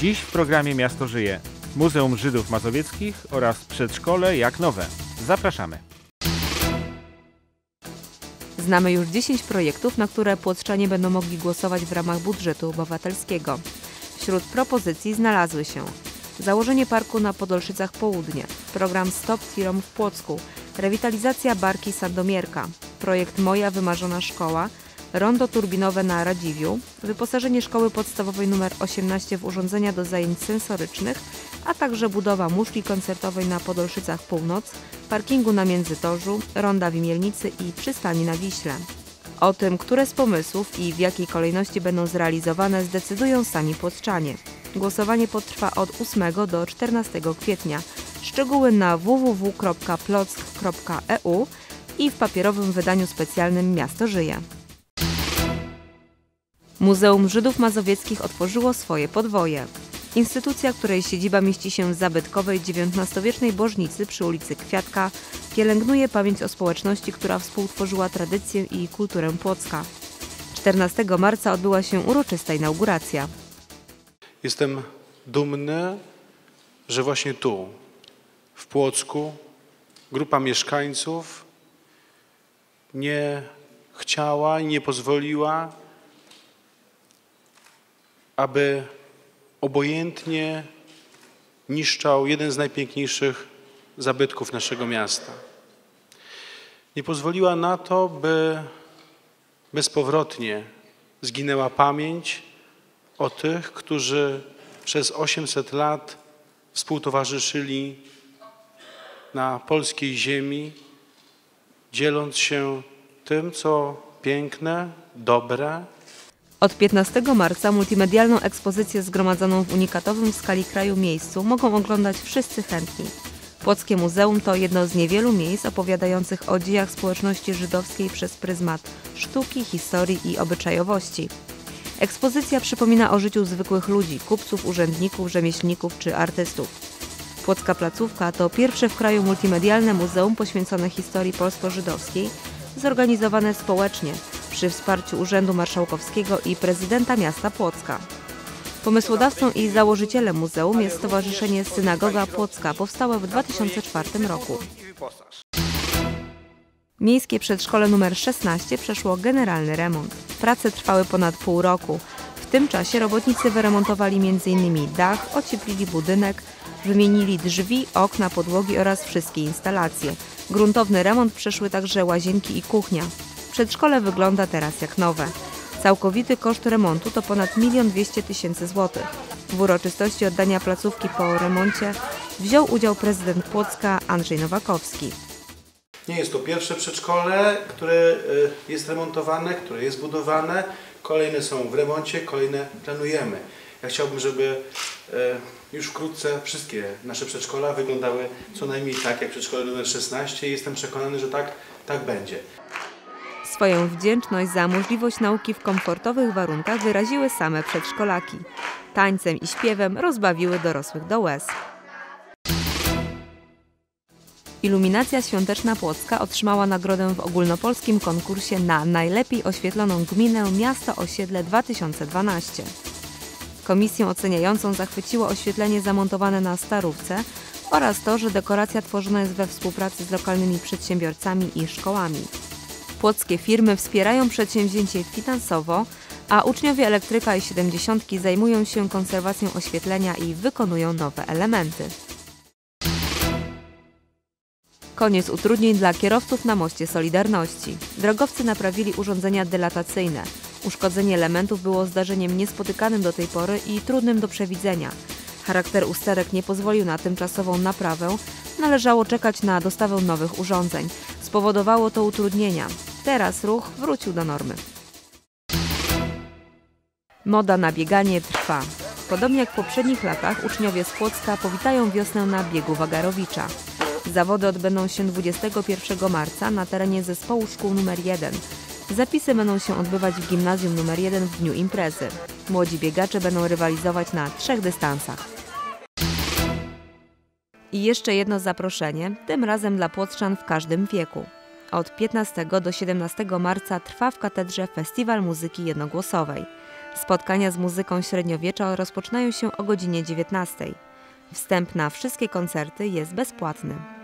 Dziś w programie Miasto Żyje. Muzeum Żydów Mazowieckich oraz przedszkole jak nowe. Zapraszamy. Znamy już 10 projektów, na które płotrzanie będą mogli głosować w ramach budżetu obywatelskiego. Wśród propozycji znalazły się założenie parku na Podolszycach Południe, program Stop Tirom w Płocku, rewitalizacja Barki Sandomierka, projekt Moja Wymarzona Szkoła, rondo turbinowe na Radziwiu, wyposażenie szkoły podstawowej nr 18 w urządzenia do zajęć sensorycznych, a także budowa muszli koncertowej na Podolszycach Północ, parkingu na Międzytorzu, ronda w Imielnicy i przystani na Wiśle. O tym, które z pomysłów i w jakiej kolejności będą zrealizowane, zdecydują sami płotczanie. Głosowanie potrwa od 8 do 14 kwietnia. Szczegóły na www.plock.eu i w papierowym wydaniu specjalnym Miasto Żyje. Muzeum Żydów Mazowieckich otworzyło swoje podwoje. Instytucja, której siedziba mieści się w zabytkowej XIX-wiecznej Bożnicy przy ulicy Kwiatka, pielęgnuje pamięć o społeczności, która współtworzyła tradycję i kulturę Płocka. 14 marca odbyła się uroczysta inauguracja. Jestem dumny, że właśnie tu, w Płocku, grupa mieszkańców nie chciała i nie pozwoliła, aby obojętnie niszczał jeden z najpiękniejszych zabytków naszego miasta. Nie pozwoliła na to, by bezpowrotnie zginęła pamięć o tych, którzy przez 800 lat współtowarzyszyli na polskiej ziemi, dzieląc się tym, co piękne, dobre, Od 15 marca multimedialną ekspozycję zgromadzoną w unikatowym w skali kraju miejscu mogą oglądać wszyscy chętni. Płockie Muzeum to jedno z niewielu miejsc opowiadających o dziejach społeczności żydowskiej przez pryzmat sztuki, historii i obyczajowości. Ekspozycja przypomina o życiu zwykłych ludzi, kupców, urzędników, rzemieślników czy artystów. Płocka Placówka to pierwsze w kraju multimedialne muzeum poświęcone historii polsko-żydowskiej, zorganizowane społecznie przy wsparciu Urzędu Marszałkowskiego i prezydenta miasta Płocka. Pomysłodawcą i założycielem muzeum jest Stowarzyszenie Synagoga Płocka, powstałe w 2004 roku. Miejskie przedszkole nr 16 przeszło generalny remont. Prace trwały ponad pół roku. W tym czasie robotnicy wyremontowali m.in. dach, ocieplili budynek, wymienili drzwi, okna, podłogi oraz wszystkie instalacje. Gruntowny remont przeszły także łazienki i kuchnia. Przedszkole wygląda teraz jak nowe. Całkowity koszt remontu to ponad 1 200 tysięcy złotych. W uroczystości oddania placówki po remoncie wziął udział prezydent Płocka Andrzej Nowakowski. Nie jest to pierwsze przedszkole, które y, jest remontowane, które jest budowane. Kolejne są w remoncie, kolejne planujemy. Ja chciałbym, żeby y, już wkrótce wszystkie nasze przedszkola wyglądały co najmniej tak jak przedszkole numer 16 i jestem przekonany, że tak, tak będzie. Swoją wdzięczność za możliwość nauki w komfortowych warunkach wyraziły same przedszkolaki. Tańcem i śpiewem rozbawiły dorosłych do łez. Iluminacja Świąteczna Płocka otrzymała nagrodę w ogólnopolskim konkursie na najlepiej oświetloną gminę Miasto Osiedle 2012. Komisję oceniającą zachwyciło oświetlenie zamontowane na Starówce oraz to, że dekoracja tworzona jest we współpracy z lokalnymi przedsiębiorcami i szkołami. Płockie firmy wspierają przedsięwzięcie finansowo, a uczniowie elektryka i 70 zajmują się konserwacją oświetlenia i wykonują nowe elementy. Koniec utrudnień dla kierowców na moście Solidarności. Drogowcy naprawili urządzenia dylatacyjne. Uszkodzenie elementów było zdarzeniem niespotykanym do tej pory i trudnym do przewidzenia. Charakter usterek nie pozwolił na tymczasową naprawę, należało czekać na dostawę nowych urządzeń. Spowodowało to utrudnienia. Teraz ruch wrócił do normy. Moda na bieganie trwa. Podobnie jak w poprzednich latach uczniowie z Płocka powitają wiosnę na biegu Wagarowicza. Zawody odbędą się 21 marca na terenie zespołu szkół nr 1. Zapisy będą się odbywać w gimnazjum nr 1 w dniu imprezy. Młodzi biegacze będą rywalizować na trzech dystansach. I jeszcze jedno zaproszenie, tym razem dla płotrzan w każdym wieku. Od 15 do 17 marca trwa w katedrze Festiwal Muzyki Jednogłosowej. Spotkania z muzyką średniowiecza rozpoczynają się o godzinie 19. Wstęp na wszystkie koncerty jest bezpłatny.